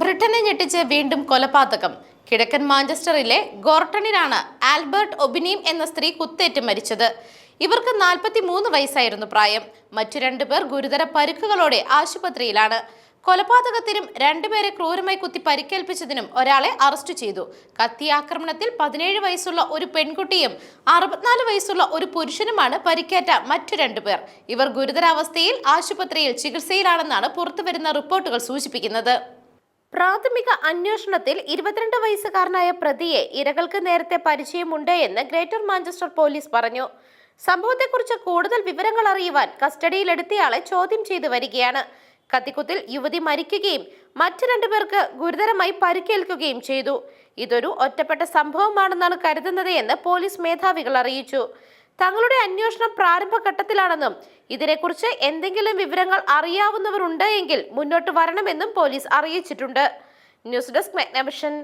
ബ്രിട്ടനെ ഞെട്ടിച്ച് വീണ്ടും കൊലപാതകം. കിഴക്കൻ മാഞ്ചസ്റ്ററിലെ ഗോർട്ടണിലാണ് ആൽബർട്ട് ഒബിനീം എന്ന സ്ത്രീ കുത്തേറ്റ് മരിച്ചത്. ഇവർക്ക് നാൽപ്പത്തി മൂന്ന് വയസ്സായിരുന്നു പ്രായം. മറ്റു രണ്ടുപേർ ഗുരുതര പരുക്കുകളോടെ ആശുപത്രിയിലാണ്. കൊലപാതകത്തിനും രണ്ടുപേരെ ക്രൂരമായി കുത്തി പരിക്കേൽപ്പിച്ചതിനും ഒരാളെ അറസ്റ്റ് ചെയ്തു. കത്തി ആക്രമണത്തിൽ പതിനേഴ് വയസ്സുള്ള ഒരു പെൺകുട്ടിയും അറുപത്തിനാല് വയസ്സുള്ള ഒരു പുരുഷനുമാണ് പരിക്കേറ്റ മറ്റു രണ്ടുപേർ ഇവർ ഗുരുതരാവസ്ഥയിൽ ആശുപത്രിയിൽ ചികിത്സയിലാണെന്നാണ് പുറത്തുവരുന്ന റിപ്പോർട്ടുകൾ സൂചിപ്പിക്കുന്നത്. പ്രാഥമിക അന്വേഷണത്തിൽ ഇരുപത്തിരണ്ട് വയസ്സുകാരനായ പ്രതിയെ ഇരകൾക്ക് നേരത്തെ പരിചയമുണ്ട് എന്ന് ഗ്രേറ്റർ മാഞ്ചസ്റ്റർ പോലീസ് പറഞ്ഞു. സംഭവത്തെക്കുറിച്ച് കൂടുതൽ വിവരങ്ങൾ അറിയുവാൻ കസ്റ്റഡിയിലെടുത്തയാളെ ചോദ്യം ചെയ്തു വരികയാണ്. കത്തിക്കുത്തിൽ യുവതി മരിക്കുകയും മറ്റു രണ്ടുപേർക്ക് ഗുരുതരമായി പരിക്കേൽക്കുകയും ചെയ്തു. ഇതൊരു ഒറ്റപ്പെട്ട സംഭവമാണെന്നാണ് കരുതുന്നത് എന്ന് പോലീസ് മേധാവികൾ അറിയിച്ചു. തങ്ങളുടെ അന്വേഷണം പ്രാരംഭഘട്ടത്തിലാണെന്നും ഇതിനെക്കുറിച്ച് എന്തെങ്കിലും വിവരങ്ങൾ അറിയാവുന്നവർ ഉണ്ട് എങ്കിൽ മുന്നോട്ട് വരണമെന്നും പോലീസ് അറിയിച്ചിട്ടുണ്ട്. News desk Megnavision.